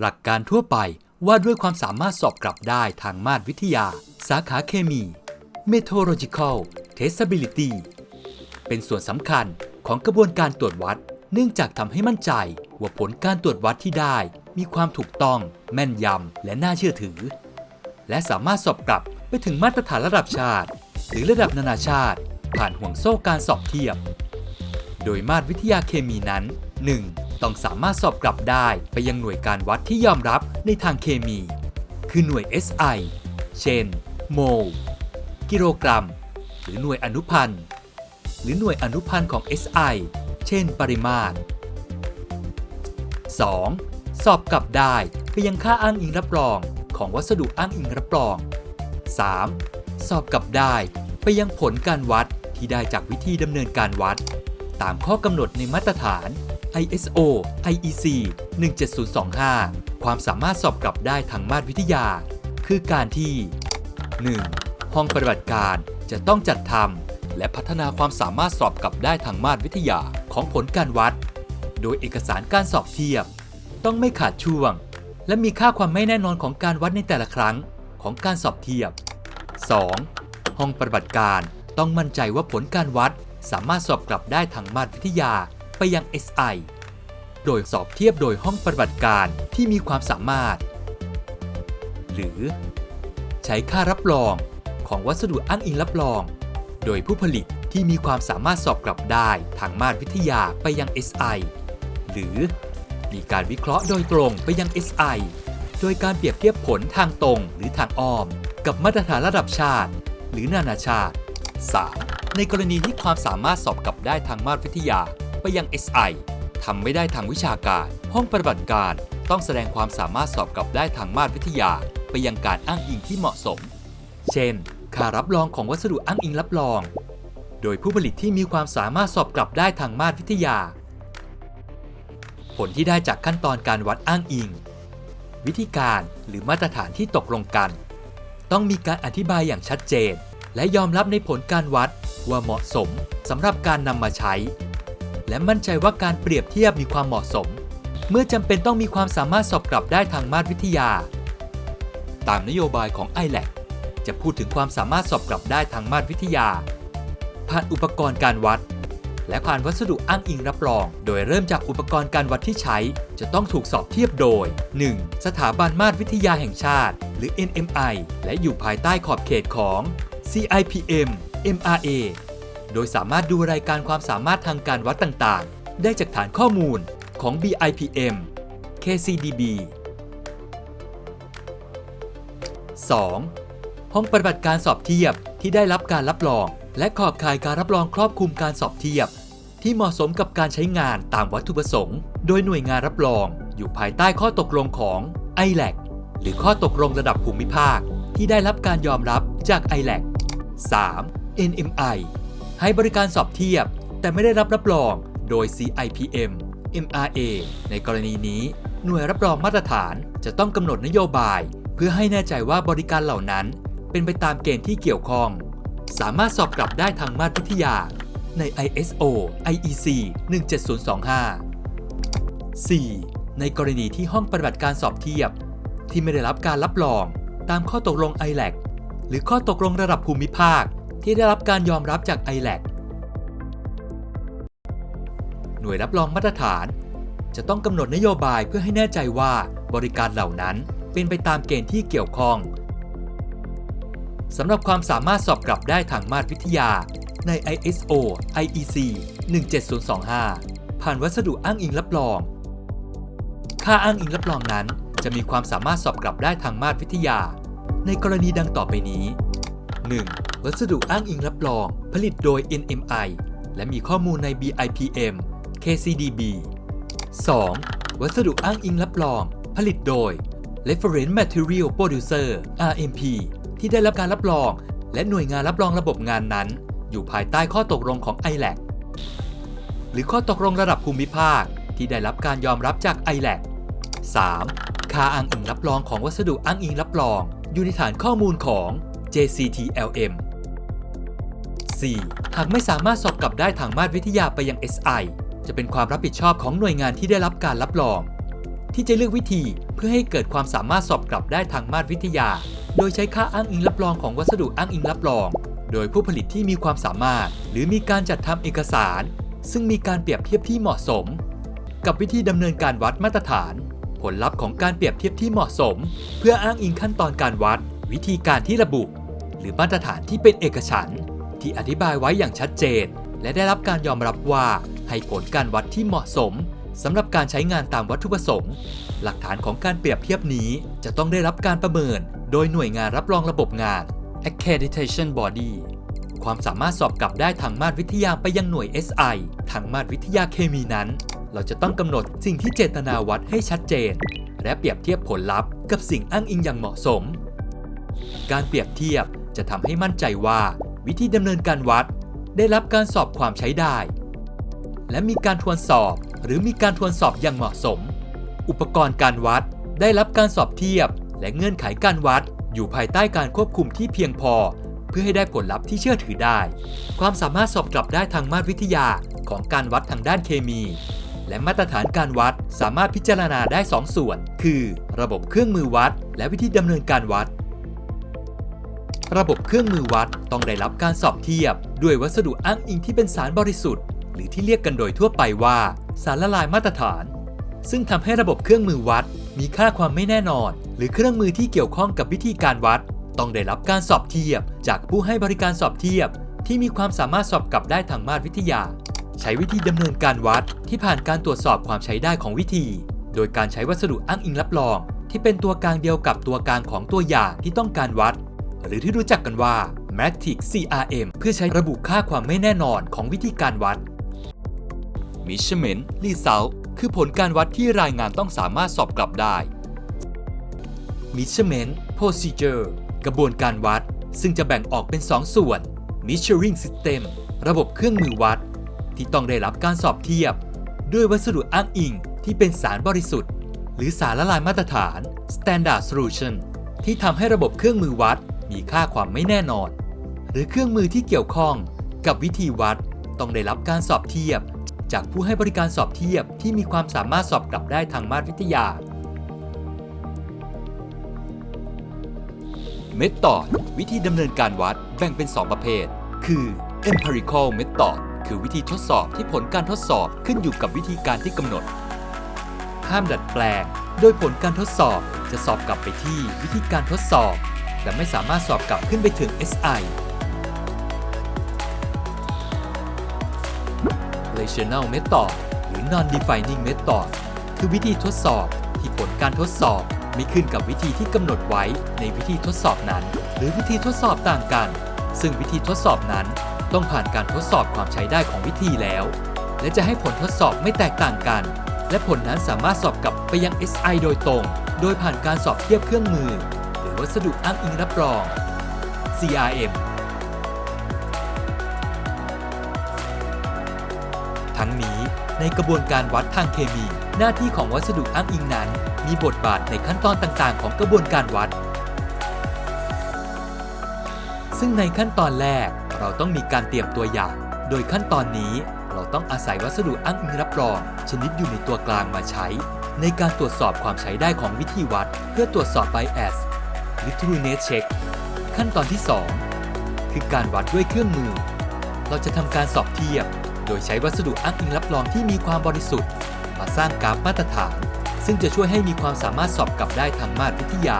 หลักการทั่วไปว่าด้วยความสามารถสอบกลับได้ทางมาตรวิทยา สาขาเคมี Meteorological Testability เป็นส่วนสำคัญของกระบวนการตรวจวัด เนื่องจากทำให้มั่นใจ ว่าผลการตรวจวัดที่ได้ มีความถูกต้อง แม่นยำ และน่าเชื่อถือ และสามารถสอบกลับไปถึงมาตรฐานระดับชาติ หรือระดับนานาชาติ ผ่านห่วงโซ่การสอบเทียบ โดยมาตรวิทยาเคมีนั้น 1. ต้องสามารถสอบกลับได้ไปยังหน่วยการวัดที่ยอมรับในทางเคมี คือหน่วย SI เช่น โมล กิโลกรัม หรือหน่วยอนุพันธ์ หรือหน่วยอนุพันธ์ของ SI เช่น ปริมาตร 2. สอบกลับได้ไปยังค่าอ้างอิงรับรองของวัสดุอ้างอิงรับรอง 3. สอบกลับได้ไปยังผลการวัดที่ได้จากวิธีดำเนินการวัด ตามข้อกำหนดในมาตรฐาน ISO IEC 17025 ความสามารถสอบกลับได้ทางมาตรวิทยา คือการที่ 1. ห้องปฏิบัติการจะต้องจัดทำและพัฒนาความสามารถสอบกลับได้ทางมาตรวิทยาของผลการวัด โดยเอกสารการสอบเทียบ ต้องไม่ขาดช่วง และมีค่าความไม่แน่นอนของการวัดในแต่ละครั้งของการสอบเทียบ 2. ห้องปฏิบัติการต้องมั่นใจว่าผลการวัดสามารถสอบกลับได้ทางมาตรวิทยา ไปยัง SI โดยสอบเทียบโดยห้องปฏิบัติการที่มีความสามารถ หรือ ใช้ค่ารับรองของวัสดุอ้างอิงรับรอง โดยผู้ผลิตที่มีความสามารถสอบกลับได้ทางมาตรวิทยาไปยัง SI หรือมีการวิเคราะห์โดยตรงไปยัง SI โดยการเปรียบเทียบผลทางตรงหรือทางอ้อม กับมาตรฐานระดับชาติ หรือนานาชาติ 3. ในกรณีที่ความสามารถสอบกลับได้ทางมาตรวิทยา ไปยัง SI ทำไม่ได้ทางวิชาการ ห้องปฏิบัติการ ต้องแสดงความสามารถสอบกลับได้ทางมาตรวิทยา ไปยังการอ้างอิงที่เหมาะสม เช่นค่ารับรองของวัสดุอ้างอิงรับรอง โดยผู้ผลิตที่มีความสามารถสอบกลับได้ทางมาตรวิทยา ผลที่ได้จากขั้นตอนการวัดอ้างอิง วิธีการหรือมาตรฐานที่ตกลงกัน ต้องมีการอธิบายอย่างชัดเจน และยอมรับในผลการวัดว่าเหมาะสมสำหรับการนำมาใช้ และมั่นใจว่าการเปรียบเทียบมีความเหมาะสม เมื่อจำเป็นต้องมีความสามารถสอบกลับได้ทางมาตรวิทยา ตามนโยบายของ i l a c จะพูดถึงความสามารถสอบกลับได้ทางมาตรวิทยา ผ่านอุปกรณ์การวัด และผ่านวัสดุอ้างอิงรับรอง โดยเริ่มจากอุปกรณ์การวัดที่ใช้ จะต้องถูกสอบเทียบโดย 1. สถาบันมาตรวิทยาแห่งชาติ หรือ NMI และอยู่ภายใต้ขอบเขตของ CIPM MRA โดยสามารถดูรายการความสามารถทางการวัดต่างๆ ได้จากฐานข้อมูลของ BIPM KCDB 2. ห้องปฏิบัติการสอบเทียบที่ได้รับการรับรอง และขอบข่ายการรับรองครอบคลุมการสอบเทียบ ที่เหมาะสมกับการใช้งานตามวัตถุประสงค์ โดยหน่วยงานรับรอง อยู่ภายใต้ข้อตกลงของ i l a c หรือข้อตกลงระดับภูมิภาค ที่ได้รับการยอมรับจาก i l a c 3. NMI ให้บริการสอบเทียบ แต่ไม่ได้รับรับรองโดย CIPM MRA ในกรณีนี้ หน่วยรับรองมาตรฐานจะต้องกำหนดนโยบาย เพื่อให้แน่ใจว่าบริการเหล่านั้น เป็นไปตามเกณฑ์ที่เกี่ยวข้อง สามารถสอบกลับได้ทางมาตรวิทยา ใน ISO IEC 17025 4. ในกรณีที่ห้องปฏิบัติการสอบเทียบ ที่ไม่ได้รับการรับรอง ตามข้อตกลง i l a c หรือข้อตกลงระดับภูมิภาค ที่ได้รับการยอมรับจาก i l a c หน่วยรับรองมาตรฐาน จะต้องกำหนดนโยบายเพื่อให้แน่ใจว่าบริการเหล่านั้นเป็นไปตามเกณฑ์ที่เกี่ยวข้องสำหรับความสามารถสอบกลับได้ทางมาตรวิทยาใน ISO IEC 17025 ผ่านวัสดุอ้างอิงรับรอง ค่าอ้างอิงรับรองนั้น จะมีความสามารถสอบกลับได้ทางมาตรวิทยา ในกรณีดังต่อไปนี้ 1. วัสดุอ้างอิงรับรอง ผลิตโดย NMI และมีข้อมูลใน BIPM KCDB 2. วัสดุอ้างอิงรับรอง ผลิตโดย Reference Material Producer RMP ที่ได้รับการรับรอง และหน่วยงานรับรองระบบงานนั้น อยู่ภายใต้ข้อตกลงของ i l a c หรือข้อตกลงระดับภูมิภาค ที่ได้รับการยอมรับจาก i l a c 3. ค่าอ้างอิงรับรองของวัสดุอ้างอิงรับรอง อยู่ในฐานข้อมูลของ JCTLM 4. หากไม่สามารถสอบกลับได้ทางมาตรวิทยาไปยัง SI จะเป็นความรับผิดชอบของหน่วยงานที่ได้รับการรับรอง ที่จะเลือกวิธีเพื่อให้เกิดความสามารถสอบกลับได้ทางมาตรวิทยา โดยใช้ค่าอ้างอิงรับรองของวัสดุอ้างอิงรับรอง โดยผู้ผลิตที่มีความสามารถ หรือมีการจัดทำเอกสาร ซึ่งมีการเปรียบเทียบที่เหมาะสม กับวิธีดำเนินการวัดมาตรฐาน ผลลัพธ์ของการเปรียบเทียบที่เหมาะสม เพื่ออ้างอิงขั้นตอนการวัด วิธีการที่ระบุ หรือมาตรฐานที่เป็นเอกฉันท์ที่อธิบายไว้อย่างชัดเจน และได้รับการยอมรับว่าให้ผลการวัดที่เหมาะสมสำหรับการใช้งานตามวัตถุประสงค์ หลักฐานของการเปรียบเทียบนี้จะต้องได้รับการประเมิน โดยหน่วยงานรับรองระบบงาน Accreditation Body ความสามารถสอบกลับได้ทางมาตรวิทยาไปยังหน่วย SI ทางมาตรวิทยาเคมีนั้น เราจะต้องกำหนดสิ่งที่เจตนาวัดให้ชัดเจน และเปรียบเทียบผลลัพธ์กับสิ่งอ้างอิงอย่างเหมาะสม การเปรียบเทียบจะทำให้มั่นใจว่าวิธีดำเนินการวัด ได้รับการสอบความใช้ได้ และมีการทวนสอบหรือมีการทวนสอบอย่างเหมาะสม อุปกรณ์การวัดได้รับการสอบเทียบ และเงื่อนไขการวัด อยู่ภายใต้การควบคุมที่เพียงพอ เพื่อให้ได้ผลลัพธ์ที่เชื่อถือได้ ความสามารถสอบกลับได้ทางมาตรวิทยาของการวัดทางด้านเคมี และมาตรฐานการวัดสามารถพิจารณาได้ 2ส่วน คือ ระบบเครื่องมือวัด และวิธีดำเนินการวัด ระบบเครื่องมือวัดต้องได้รับการสอบเทียบ ด้วยวัสดุอ้างอิงที่เป็นสารบริสุทธิ์ หรือที่เรียกกันโดยทั่วไปว่า สารละลายมาตรฐาน ซึ่งทำให้ระบบเครื่องมือวัด มีค่าความไม่แน่นอน หรือเครื่องมือที่เกี่ยวข้องกับวิธีการวัด ต้องได้รับการสอบเทียบ จากผู้ให้บริการสอบเทียบ ที่มีความสามารถสอบกลับได้ทางมาตรวิทยา ใช้วิธีดำเนินการวัดที่ผ่านการตรวจสอบความใช้ได้ของวิธี โดยการใช้วัสดุอ้างอิงรับรอง ที่เป็นตัวกลางเดียวกับตัวกลางของตัวอย่างที่ต้องการวัด หรือที่รู้จักกันว่า Matrix CRM เพื่อใช้ระบุค่าความไม่แน่นอนของวิธีการวัด Measurement Result คือผลการวัดที่รายงานต้องสามารถสอบกลับได้ Measurement Procedure กระบวนการวัด ซึ่งจะแบ่งออกเป็น 2 ส่วน Measuring System ระบบเครื่องมือวัด ที่ต้องได้รับการสอบเทียบ ด้วยวัสดุอ้างอิงที่เป็นสารบริสุทธิ์ หรือสารละลายมาตรฐาน Standard Solution ที่ทำให้ระบบเครื่องมือวัด มีค่าความไม่แน่นอน หรือเครื่องมือที่เกี่ยวข้องกับวิธีวัด ต้องได้รับการสอบเทียบ จากผู้ให้บริการสอบเทียบที่มีความสามารถสอบกลับได้ทางมาตรวิทยา Method วิธีดำเนินการวัดแบ่งเป็น 2 ประเภท คือ Empirical Method คือวิธีทดสอบที่ผลการทดสอบขึ้นอยู่กับวิธีการที่กำหนด ห้ามดัดแปลง โดยผลการทดสอบจะสอบกลับไปที่วิธีการทดสอบ และไม่สามารถสอบกลับขึ้นไปถึง SI Rational Method หรือ Non-Defining Method คือวิธีทดสอบที่ผลการทดสอบไม่ขึ้นกับวิธีที่กำหนดไว้ในวิธีทดสอบนั้น หรือวิธีทดสอบต่างกัน ซึ่งวิธีทดสอบนั้นต้องผ่านการทดสอบความใช้ได้ของวิธีแล้ว และจะให้ผลทดสอบไม่แตกต่างกัน และผลนั้นสามารถสอบกลับไปยัง SI โดยตรง โดยผ่านการสอบเทียบเครื่องมือ วัสดุอ้างอิงรับรอง CRM ทั้งนี้ในกระบวนการวัดทางเคมี หน้าที่ของวัสดุอ้างอิงนั้น มีบทบาทในขั้นตอนต่างๆ ของกระบวนการวัด ซึ่งในขั้นตอนแรกเราต้องมีการเตรียมตัวอย่าง โดยขั้นตอนนี้เราต้องอาศัยวัสดุอ้างอิงรับรอง ชนิดอยู่ในตัวกลางมาใช้ ในการตรวจสอบความใช้ได้ของวิธีวัด เพื่อตรวจสอบ bias หรือ trueness check ขั้นตอนที่ 2 คือการวัดด้วยเครื่องมือ เราจะทำการสอบเทียบ โดยใช้วัสดุอ้างอิงรับรองที่มีความบริสุทธิ์ มาสร้างกราฟมาตรฐาน ซึ่งจะช่วยให้มีความสามารถสอบกลับได้ทางมาตรวิทยา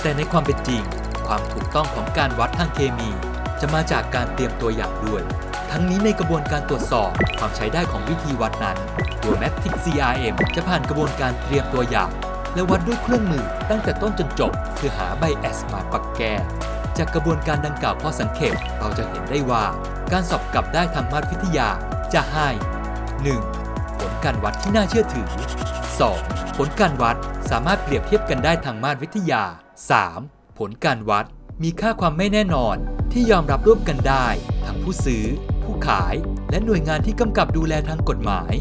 แต่ในความเป็นจริง ความถูกต้องของการวัดทางเคมี จะมาจากการเตรียมตัวอย่างด้วย ทั้งนี้ในกระบวนการตรวจสอบความใช้ได้ของวิธีวัดนั้นตัว Matrix CRM จะผ่านกระบวนการเตรียมตัวอย่าง และวัดด้วยเครื่องมือตั้งแต่ต้นจนจบเพื่อหา bias มาปรับแก้ จากกระบวนการดังกล่าวพอสังเกตเราจะเห็นได้ว่า การสอบกลับได้ทางมาตรวิทยาจะให้ 1. ผลการวัดที่น่าเชื่อถือ 2. ผลการวัดสามารถเปรียบเทียบกันได้ทางมาตรวิทยา 3. ผลการวัดมีค่าความไม่แน่นอนที่ยอมรับร่วมกันได้ ทั้งผู้ซื้อ ผู้ขาย และหน่วยงานที่กำกับดูแลทางกฎหมาย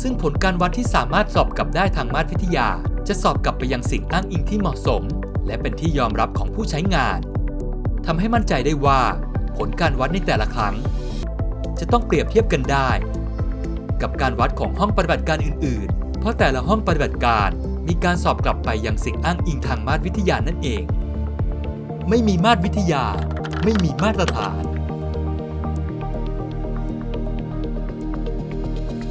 ซึ่งผลการวัดที่สามารถสอบกลับได้ทางมาตรวิทยา จะสอบกลับไปยังสิ่งอ้างอิงที่เหมาะสม และเป็นที่ยอมรับของผู้ใช้งานทำให้มั่นใจได้ว่า ผลการวัดในแต่ละครั้ง จะต้องเปรียบเทียบกันได้ กับการวัดของห้องปฏิบัติการอื่น ๆ เพราะแต่ละห้องปฏิบัติการมีการสอบกลับไปยังสิ่งอ้างอิงทางมาตรวิทยานั่นเอง ไม่มีมาตรวิทยา ไม่มีมาตรฐาน